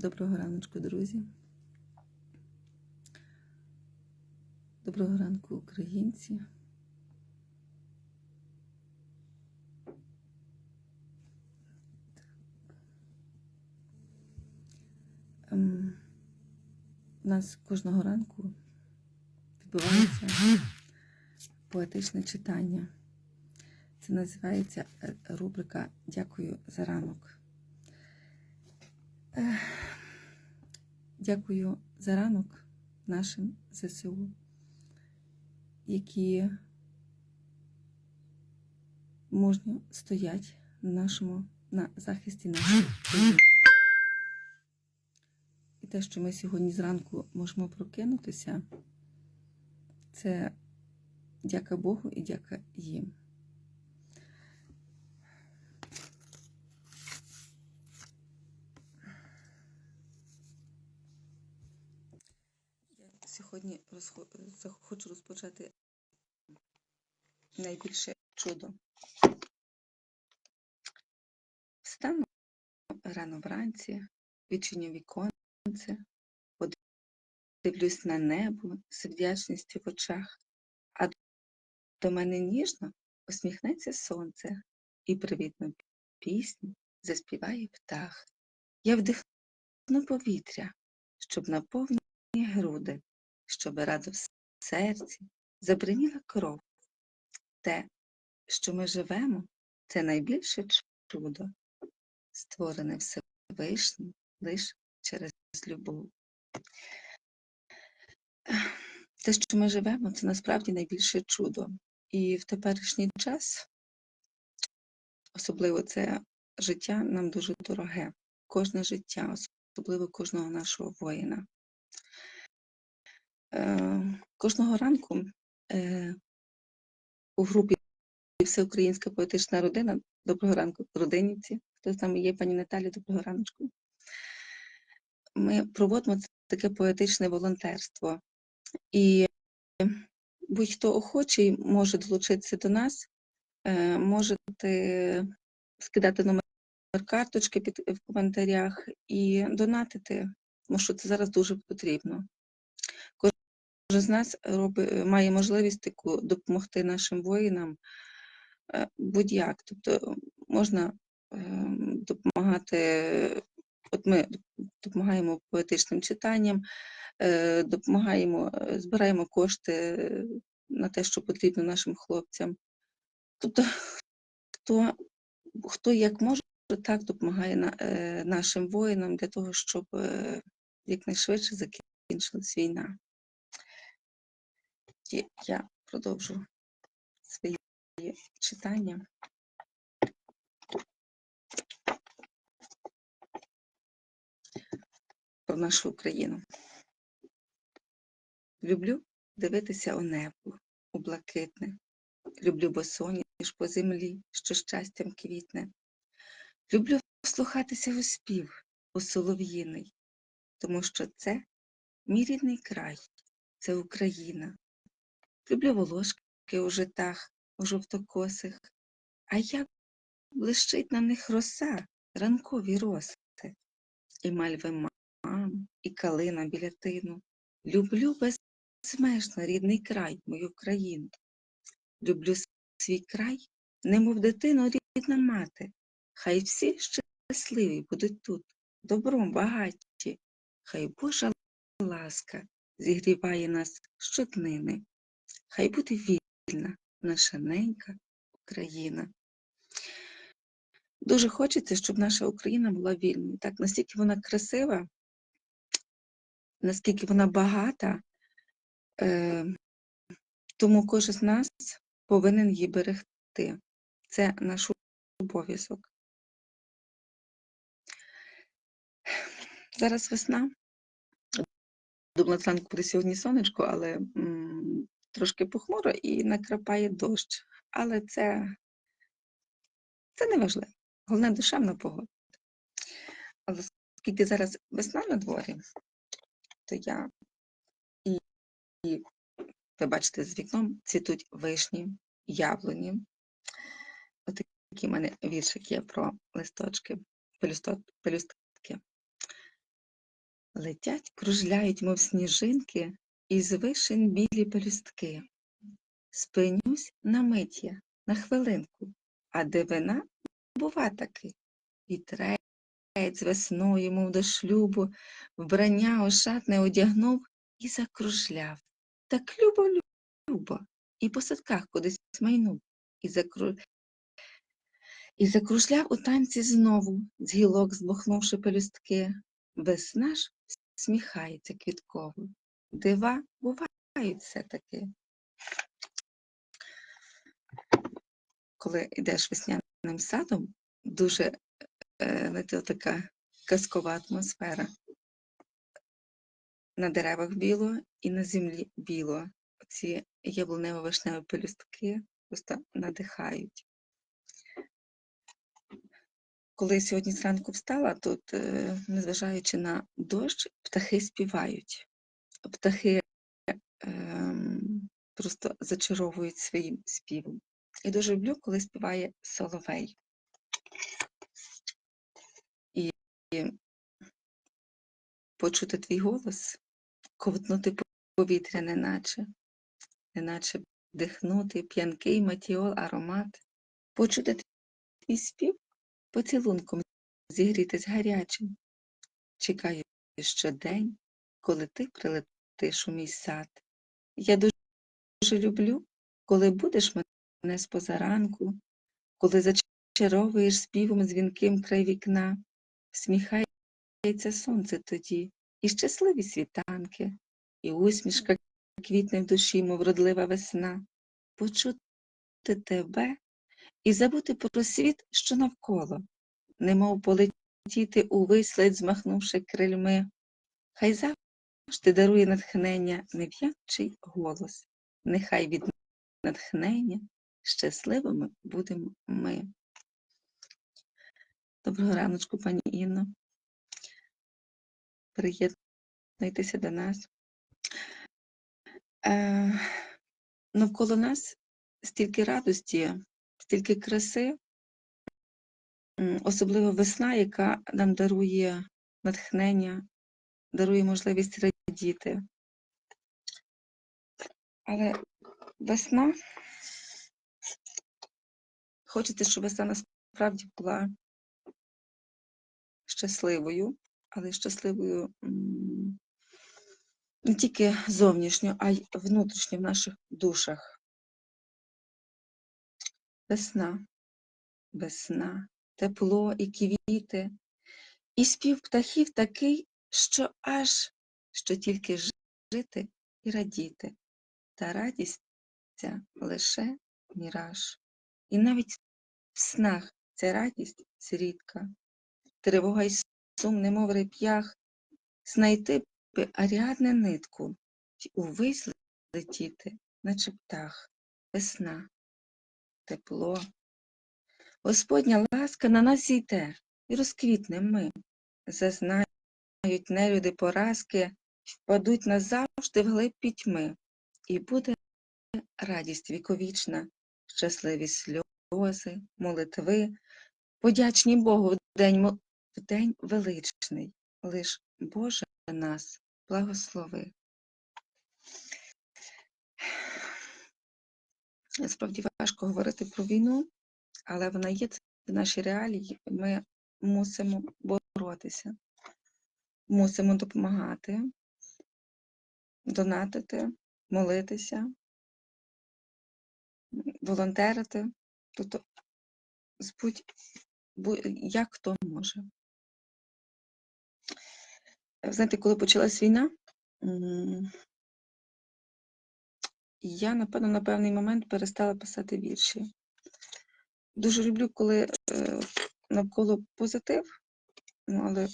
Доброго раночку, друзі. Доброго ранку, українці. Ем, У нас кожного ранку відбувається поетичне читання. Це називається е, рубрика Дякую за ранок. Дякую за ранок нашим ЗСУ, які мужньо стоять на нашому на захисті нашої. І те, що ми сьогодні зранку можемо прокинутися, це дяка Богу і дяка їм. Я сьогодні розхо... хочу розпочати найбільше чудо. Встану рано вранці, відчиню віконце, подивлюсь на небо з вдячністю в очах, а до мене ніжно усміхнеться сонце і привітну пісню заспіває птах. Я вдихну повітря, щоб наповнити груди, щоб радо в серці забриніла кров. Те, що ми живемо, це найбільше чудо, створене Всевишнім лише через любов. Те, що ми живемо, це насправді найбільше чудо. І в теперішній час, особливо це життя нам дуже дороге. Кожне життя, особливо кожного нашого воїна. Е, Кожного ранку е, у групі Всеукраїнська поетична родина. Доброго ранку, родинівці. Хто там є, пані Наталі, доброго раночку. Ми проводимо таке поетичне волонтерство. І будь-хто охочий може долучитися до нас, е, можете скидати номер карточки під в коментарях і донатити, тому що це зараз дуже потрібно. Кожен з нас робить, має можливість таку допомогти нашим воїнам е, будь-як. Тобто можна е, допомагати, от ми допомагаємо поетичним читанням, е, допомагаємо, е, збираємо кошти на те, що потрібно нашим хлопцям. Тобто, хто, хто як може, так допомагає е, нашим воїнам для того, щоб е, якнайшвидше закінчилась війна. І я продовжу свої читання. Про нашу Україну. Люблю дивитися у небо, у блакитне. Люблю босоніж по землі, що щастям квітне. Люблю вслухатися у спів, у солов'їний, тому що це мій рідний край, це Україна. Люблю волошки у житах, у жовтокосих, а як блищить на них роса, ранкові роси, і мальви мам, і калина біля тину. Люблю безмежно рідний край, мою країну. Люблю свій край, немов дитину рідна мати. Хай всі щасливі будуть тут, добром багаті. Хай Божа ласка зігріває нас щоднини. Хай буде вільна наша ненька Україна. Дуже хочеться, щоб наша Україна була вільною. Так, настільки вона красива, наскільки вона багата, е, тому кожен з нас повинен її берегти. Це наш обов'язок. Зараз весна. Думала, зранку буде сьогодні сонечко, але трошки похмуро і накрапає дощ. Але це, це не важливо. Головне душевна погода. Але оскільки зараз весна на дворі, то я і, і ви бачите, з вікном цвітуть вишні, яблуні. Такі в мене віршик є про листочки, пелюстки. Летять, кружляють, мов сніжинки, із вишень білі пелюстки. Спинюсь на мить я, на хвилинку, а дивина бува таки. Вітрець весною, мов до шлюбу, вбрання ошатне одягнув і закружляв. Так любо, любо, і по садках кудись майнув, і закру... І закружляв у танці знову, з гілок збухнувши пелюстки. Весна ж сміхається квітково. Дива бувають все-таки. Коли йдеш весняним садом, дуже е, така казкова атмосфера. На деревах біло і на землі біло. Ці яблунево-вишневі пелюстки просто надихають. Коли сьогодні зранку встала, тут, е, незважаючи на дощ, птахи співають. Птахи ем, просто зачаровують своїм співом. І дуже люблю, коли співає соловей. І почути твій голос, ковтнути повітря, неначе, неначе вдихнути п'янкий матіол аромат, почути твій спів поцілунком зігрітись гарячим. Чекаю щодень, коли ти прилетиш у мій сад. Я дуже, люблю, коли будеш мене з позаранку, коли зачаровуєш співом дзвінким край вікна, всміхається сонце тоді, і щасливі світанки, і усмішка квітне в душі, мов вродлива весна, почути тебе і забути про світ, що навколо, немов полетіти у вислід, змахнувши крильми. Хай завжди дарує натхнення нев'ячий голос. Нехай від натхнення щасливими будемо ми. Доброго раночку, пані Інно. Приєднуйтеся до нас. Е, навколо нас стільки радості, стільки краси, особливо весна, яка нам дарує натхнення, дарує можливість радіти. Але весна, хочеться, щоб весна насправді була щасливою, але щасливою не тільки зовнішньо, а й внутрішньо в наших душах. Весна, весна, тепло і квіти, і спів птахів такий, що аж що тільки жити і радіти, та радість ця лише міраж. І навіть в снах ця радість зрідка, тривога й сум, немов реп'ях, знайти би аріадне нитку й увесь летіти, наче птах, весна, тепло. Господня ласка на нас зійде, і розквітне ми, зазнають нелюди поразки, впадуть назавжди в глиб пітьми, і буде радість віковічна, щасливі сльози, молитви, подячні Богу в день, в день величний, лиш Боже нас благослови. Справді важко говорити про війну, але вона є це наші реалії, ми мусимо боротися, мусимо допомагати, донатити, молитися, волонтерити, тобто будь, як хто може. Знаєте, коли почалась війна, я, напевно, на певний момент перестала писати вірші. Дуже люблю, коли е, навколо позитив, ну, але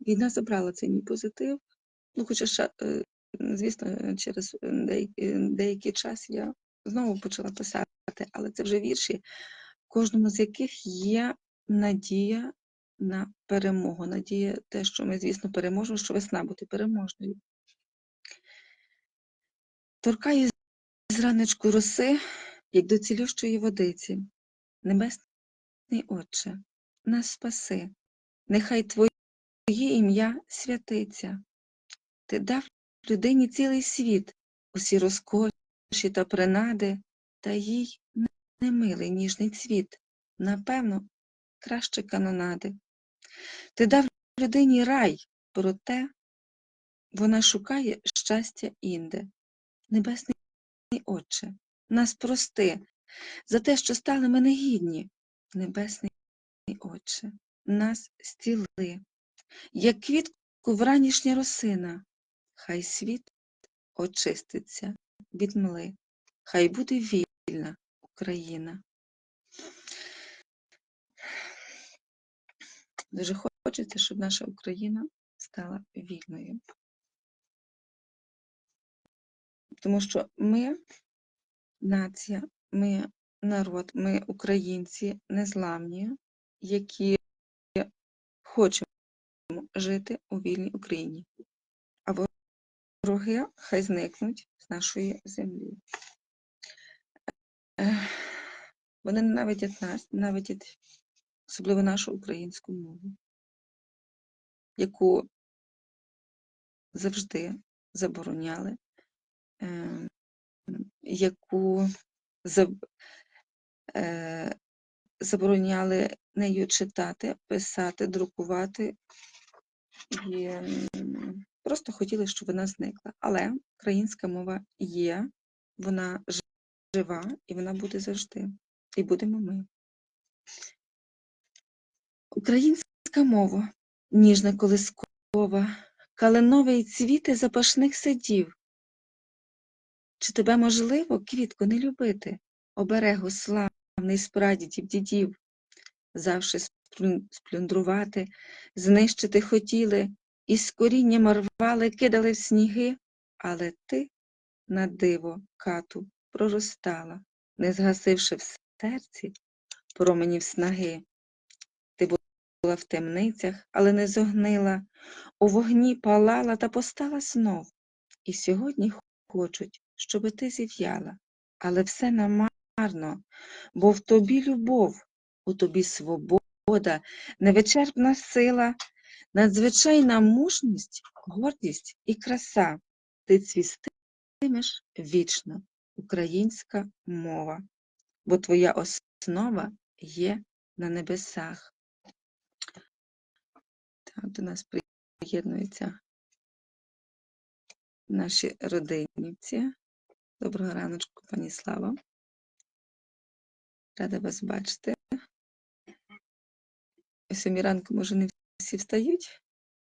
війна забрала цей мій позитив. Ну, хоча, е, звісно, через деякий, деякий час я знову почала писати, але це вже вірші, в кожному з яких є надія на перемогу. Надія те, що ми, звісно, переможемо, що весна буде переможною. Торкає з ранечку роси, як до цілющої водиці. Небесний Отче, нас спаси, нехай Твоє ім'я святиться. Ти дав людині цілий світ, усі розкоші та принади, та їй немилий ніжний цвіт, напевно, краще канонади. Ти дав людині рай, проте вона шукає щастя інде. Небесний Отче, нас прости за те, що стали ми негідні. Небесний Отче, нас зціли, як квітку вранішня росина, хай світ очиститься від мли, хай буде вільна Україна. Дуже хочеться, щоб наша Україна стала вільною. Тому що ми нація, ми народ, ми українці незламні, які хочемо жити у вільній Україні. А вороги хай зникнуть з нашої землі. Вони ненавидять нас, ненавидять особливо нашу українську мову, яку завжди забороняли, е, яку е, забороняли нею читати, писати, друкувати і просто хотіли, щоб вона зникла. Але українська мова є, вона жива і вона буде завжди. І будемо ми. Українська мова, ніжна колискова, калиновий цвіти запашних садів. Чи тебе можливо, квітку, не любити, оберегу славний з прадідів, дідів, завше сплюндрувати, знищити хотіли, і з корінням рвали, кидали в сніги, але ти на диво кату проростала, не згасивши в серці променів снаги. Ти була в темницях, але не зогнила, у вогні палала та постала знов. І сьогодні хочуть, щоби ти зів'яла, але все намарно, бо в тобі любов, у тобі свобода, невичерпна сила, надзвичайна мужність, гордість і краса. Ти цвістимеш вічно, українська мова, бо твоя основа є на небесах. Так, до нас приєднуються наші родинівці. Доброго раночку, пані Слава. Рада вас бачити. О сьомій ранку, може, не всі встають?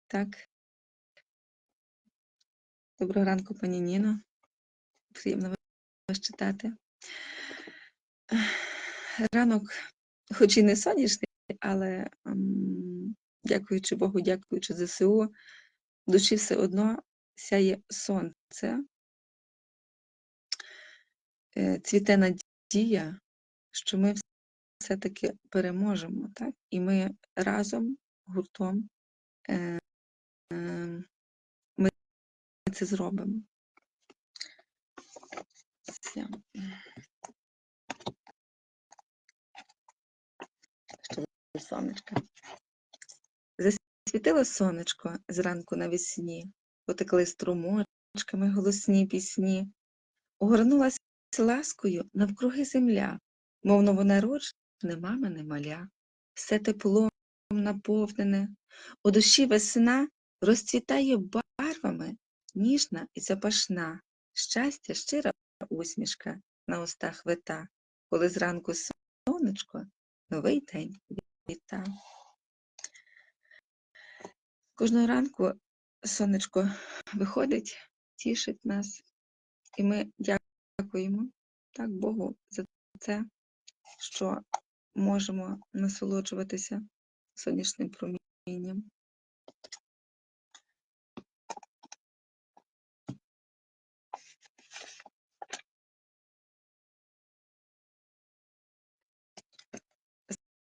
Так. Доброго ранку, пані Ніно. Приємно вас читати. Ранок, хоч і не сонячний, але м, дякуючи Богу, дякуючи ЗСУ, душі все одно сяє сонце, е, цвіте надія, що ми все-таки переможемо, так? І ми разом, гуртом, е, е, ми це зробимо. Ще до сонечка. Засвітило сонечко зранку навесні, потекли струмочками голосні пісні, огорнулась ласкою навкруги земля, мов новонароджене мамине маля, все теплом наповнене, у душі весна розцвітає барвами, ніжна і запашна, щастя, щира усмішка на устах вита, коли зранку сонечко новий день віта. Кожного ранку сонечко виходить, тішить нас, і ми дякуємо так Богу за це, що можемо насолоджуватися сонячним промінням.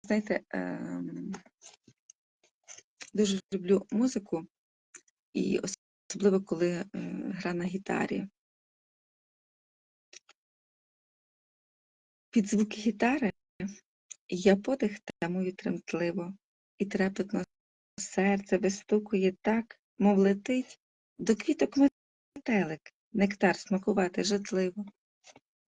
Знаєте, ем, дуже люблю музику, і особливо коли е, гра на гітарі. Під звуки гітари я подих тамую тремтливо і трепетно серце вистукує так, мов летить, до квіток метелик, нектар смакувати жадливо.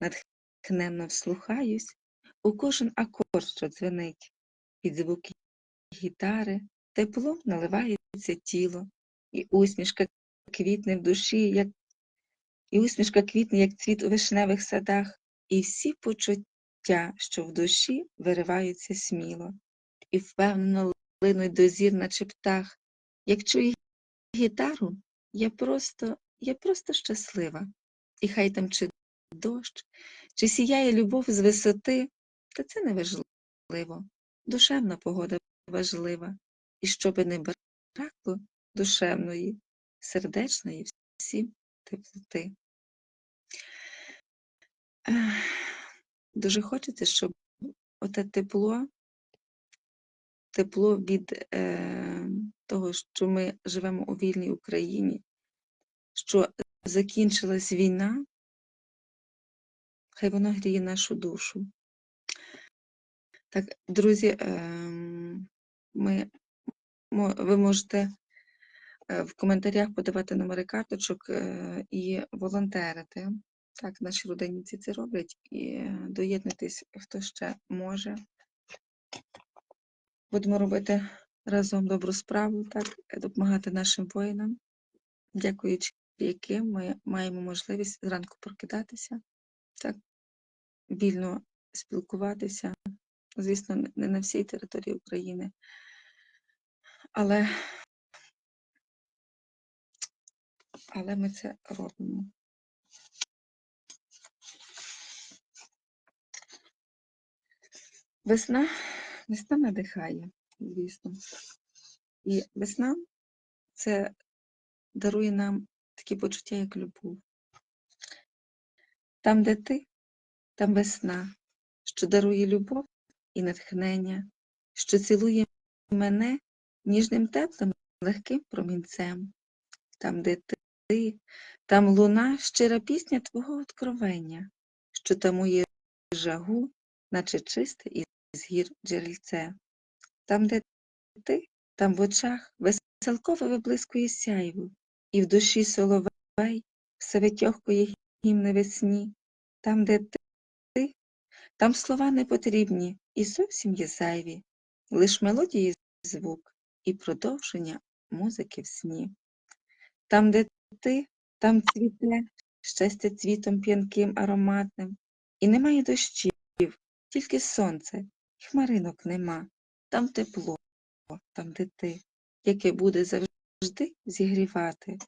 Натхненно вслухаюсь у кожен акорд, що дзвенить, під звуки гітари тепло наливається тіло, і усмішка квітне в душі, як і усмішка квітне, як цвіт у вишневих садах, і всі почуття, що в душі вириваються сміло, і впевнено линуть до зір, наче птах. Як чую гітару, я просто, я просто щаслива. І хай там чи дощ, чи сіяє любов з висоти, та це не важливо. Душевна погода важлива, і щоби не бракло душевної, сердечної всім теплоти. Дуже хочеться, щоб оте тепло, тепло від е, того, що ми живемо у вільній Україні, що закінчилась війна, хай воно гріє нашу душу. Так, друзі, ем, ми, ви можете е, в коментарях подавати номери карточок е, і волонтерити. Так, наші родинниці це роблять. І е, доєднуйтесь, хто ще може. Будемо робити разом добру справу, так, е, допомагати нашим воїнам, дякуючи яким ми маємо можливість зранку прокидатися, так, вільно спілкуватися. Звісно, не на всій території України, але, але ми це робимо. Весна, весна надихає, звісно. І весна це дарує нам такі почуття, як любов. Там, де ти, там весна, що дарує любов і натхнення, що цілує мене ніжним теплим, легким промінцем. Там, де ти, там луна, щира пісня твого откровення, що тамує жагу, наче чисте із гір джерельце. Там, де ти, там в очах веселкове виблискує сяйво, і в душі соловей все витьохкує гімни весні. Там, де ти, там слова не потрібні і зовсім є зайві, лиш мелодії звук і продовження музики в сні. Там, де ти, там цвіте щастя цвітом п'янким ароматним, і немає дощів, тільки сонце, хмаринок нема. Там тепло, там де ти, яке буде завжди зігрівати,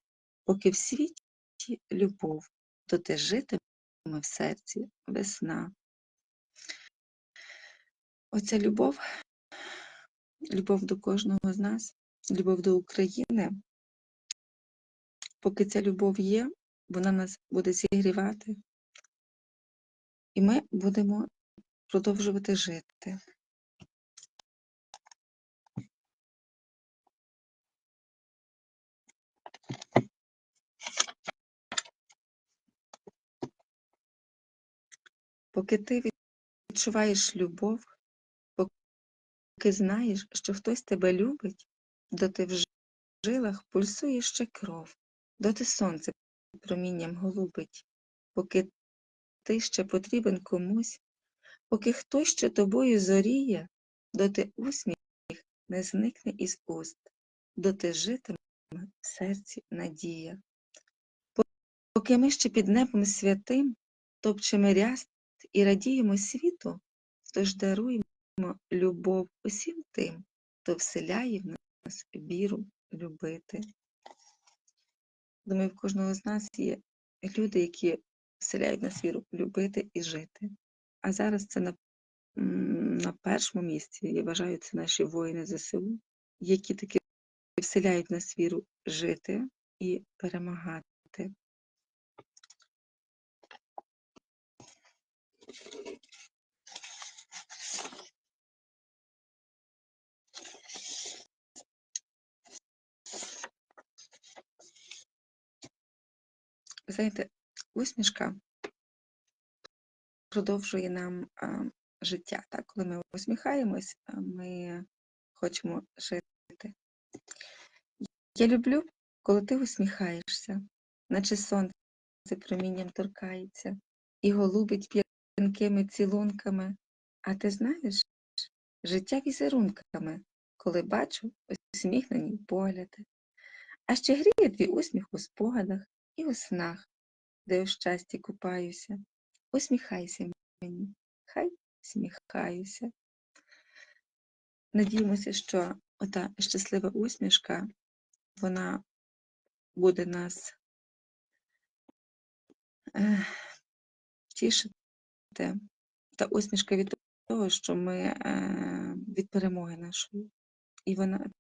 поки в світі любов, то те житиме в серці весна. Оця любов, любов до кожного з нас, любов до України. Поки ця любов є, вона нас буде зігрівати, і ми будемо продовжувати жити. Поки ти відчуваєш любов, поки знаєш, що хтось тебе любить, доти в жилах пульсує ще кров, доти сонце промінням голубить, поки ти ще потрібен комусь, поки хтось ще тобою зоріє, доти усміх не зникне із уст, доти житиме в серці надія. Поки ми ще під небом святим топчемо ряст і радіємо світу, тож даруємо любов усім тим, хто вселяє в нас віру любити. Думаю, в кожного з нас є люди, які вселяють в нас віру любити і жити. А зараз це на, на першому місці, я вважаю, це наші воїни ЗСУ, які таки вселяють в нас віру жити і перемагати. Знаєте, усмішка продовжує нам життя. Так? Коли ми усміхаємось, ми хочемо жити. Я люблю, коли ти усміхаєшся, наче сонце промінням торкається і голубить п'янкими цілунками. А ти знаєш, життя візерунками, коли бачу усміхнені погляди. А ще гріє твій усміх у спогадах і у снах, де у щасті купаюся. Усміхайся мені, хай усміхаюся. Надіємося, що ота щаслива усмішка, вона буде нас тішити. Та усмішка від того, що ми е, від перемоги нашої. І вона,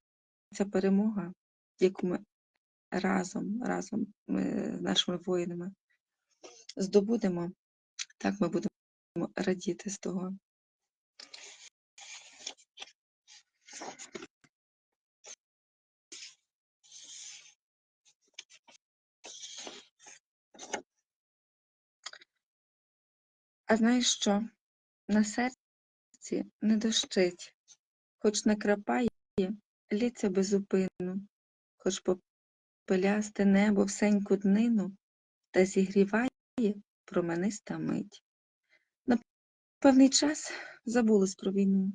ця перемога, яку ми разом, разом ми з нашими воїнами здобудемо, так ми будемо радіти з того. А знаєш що? На серці не дощить, хоч накрапає, лється безупинно, хоч попелясте небо всеньку днину та зігріває промениста мить. На певний час забулись про війну,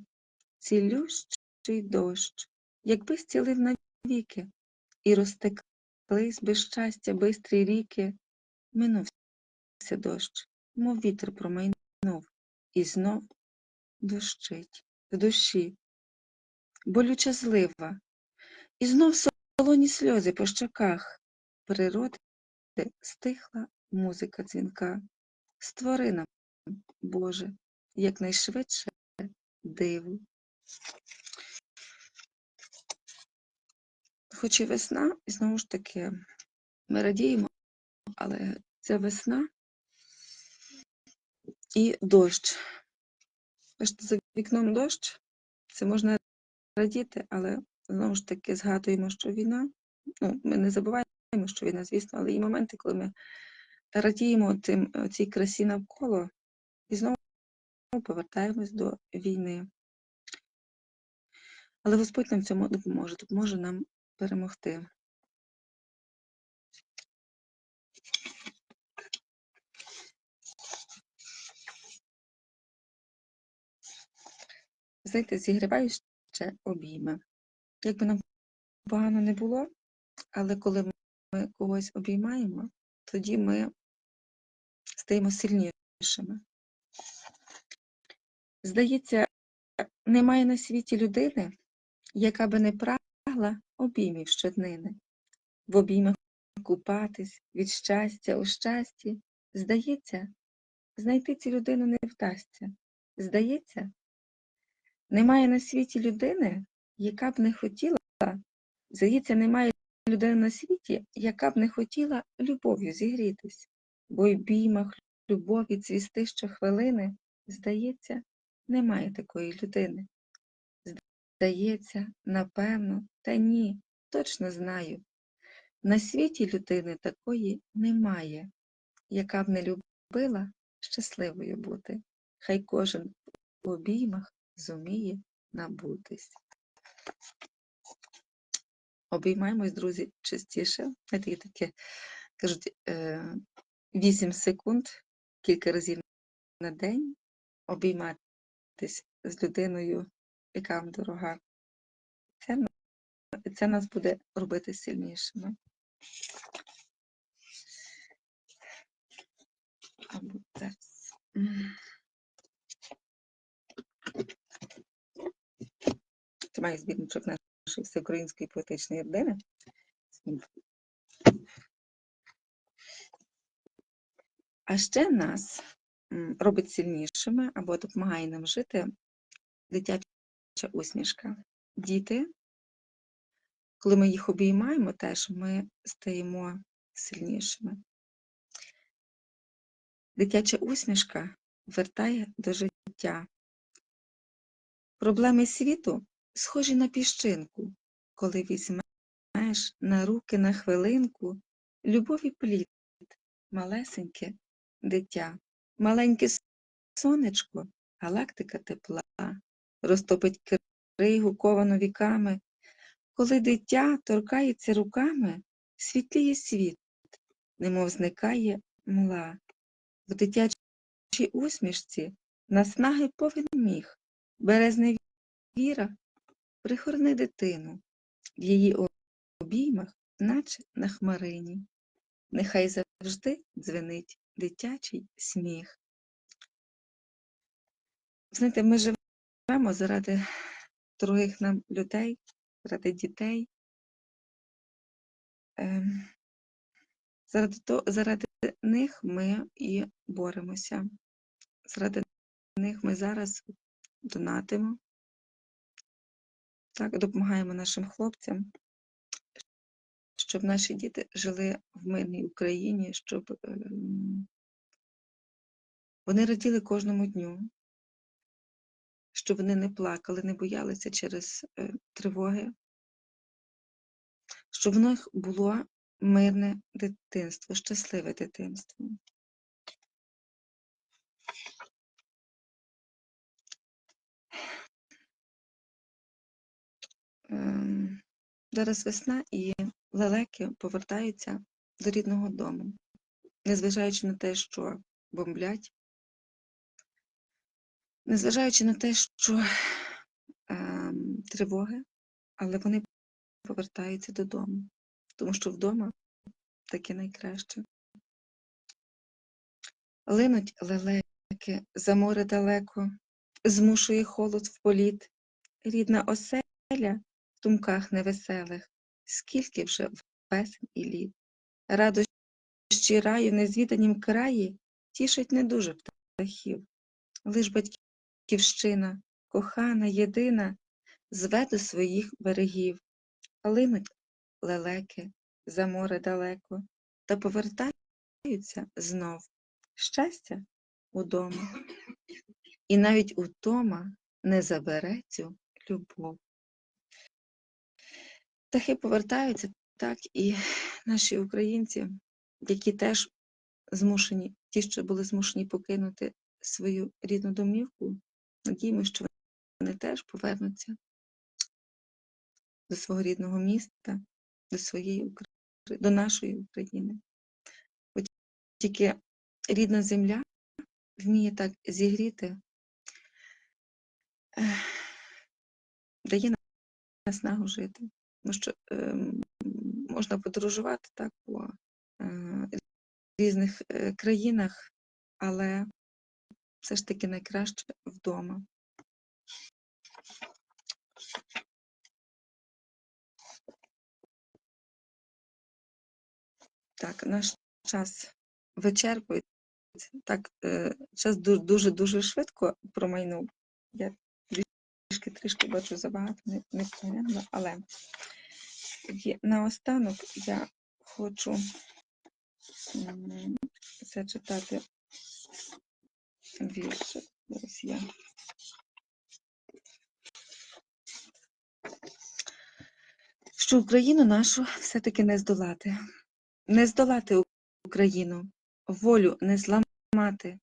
цілющий дощ, якби зцілив навіки, і розтеклись без щастя бистрі ріки, минувся дощ, мов вітер промайнув, і знов дощить в душі, болюча злива, і знов солоні сльози по щоках. Природи стихла музика дзвінка. Створи нам, Боже, якнайшвидше диву. Хоч і весна, і знову ж таки, ми радіємо, але це весна і дощ. Бачите, за вікном дощ, це можна радіти, але знову ж таки згадуємо, що війна, ну, ми не забуваємо, що війна, звісно, але є моменти, коли ми радіємо тим, цій красі навколо і знову повертаємось до війни. Але Господь нам цьому допоможе, допоможе нам перемогти. Знаєте, зігріваю ще обійми. Як би нам погано не було, але коли ми когось обіймаємо, тоді ми стаємо сильнішими. Здається, немає на світі людини, яка би не прагла обіймів щоднини, в обіймах купатись від щастя у щасті. Здається, знайти цю людину не вдасться. Здається, немає на світі людини, яка б не хотіла, здається, немає людини на світі, яка б не хотіла любов'ю зігрітись, бо й біймах любові цвісти щохвилини, здається, немає такої людини. Здається, напевно, та ні, точно знаю. На світі людини такої немає, яка б не любила щасливою бути. Хай кожен в обіймах зуміє набутись. Обіймаємось, друзі, частіше. Знаєте, є таке, кажуть, 8 секунд, кілька разів на день обійматись з людиною, яка вам дорога. Це, це нас буде робити сильнішими. Або зараз. Це має збірничок нашої всеукраїнської поетичної родини. А ще нас робить сильнішими або допомагає нам жити дитяча усмішка. Діти, коли ми їх обіймаємо, теж ми стаємо сильнішими. Дитяча усмішка вертає до життя. Проблеми світу схожі на піщинку, коли візьмеш на руки на хвилинку любові плід, малесеньке дитя, маленьке сонечко, галактика тепла, розтопить кригу ковану віками, Коли дитя торкається руками, світліє світ, немов зникає мла. В дитячій усмішці наснаги повен міг, березне віра, прихорни дитину, в її обіймах, наче на хмарині. Нехай завжди дзвенить дитячий сміх. Знаєте, ми живемо заради других нам людей, заради дітей. Ем, Заради, то, заради них ми і боремося. Заради них ми зараз донатимо, так, допомагаємо нашим хлопцям, щоб наші діти жили в мирній Україні, щоб ем, вони раділи кожному дню, щоб вони не плакали, не боялися через е, тривоги, щоб в них було мирне дитинство, щасливе дитинство. Зараз весна і лелеки повертаються до рідного дому, незважаючи на те, що бомблять, незважаючи на те, що ем, тривоги, але вони повертаються додому, тому що вдома таке найкраще. Линуть лелеки за море далеко, змушує холод в політ, рідна оселя в думках невеселих, скільки вже весен і літ. Радощі раю в незвіданім краї тішить не дуже птахів, лиш батьківщина, кохана, єдина, зве до своїх берегів, линуть лелеки за море далеко, та повертаються знов щастя удома. І навіть утома не забере цю любов. Птахи повертаються, так і наші українці, які теж змушені, ті, що були змушені покинути свою рідну домівку, надіємося, що вони теж повернуться до свого рідного міста, до своєї України, до нашої України. Бо тільки рідна земля вміє так зігріти, дає наснагу жити. Тому що е, можна подорожувати так по е, різних е, країнах, але все ж таки найкраще вдома. Так, наш час вичерпується. Так, е, час дуже-дуже швидко промайнув. Я трішки трішки бачу забагато, не, не але наостанок я хочу зачитати вірш. Зараз я. Що Україну нашу все-таки не здолати. Не здолати Україну, волю не зламати,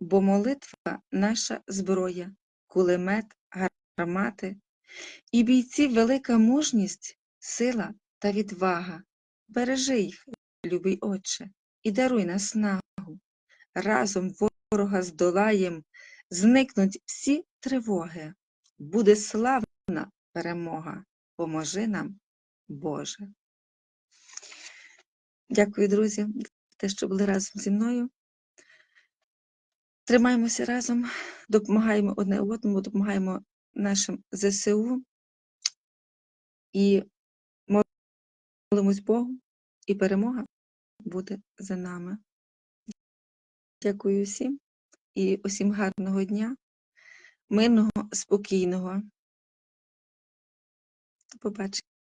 бо молитва наша зброя, кулемет, гармати, і бійців велика мужність, сила та відвага. Бережи їх, любий Отче, і даруй наснагу. Разом ворога здолаєм, зникнуть всі тривоги. Буде славна перемога. Поможи нам, Боже. Дякую, друзі, за те, що були разом зі мною. Тримаємося разом, допомагаємо одне одному, допомагаємо нашим ЗСУ і молимось Богу, і перемога буде за нами. Дякую всім і усім гарного дня, мирного, спокійного. До побачення.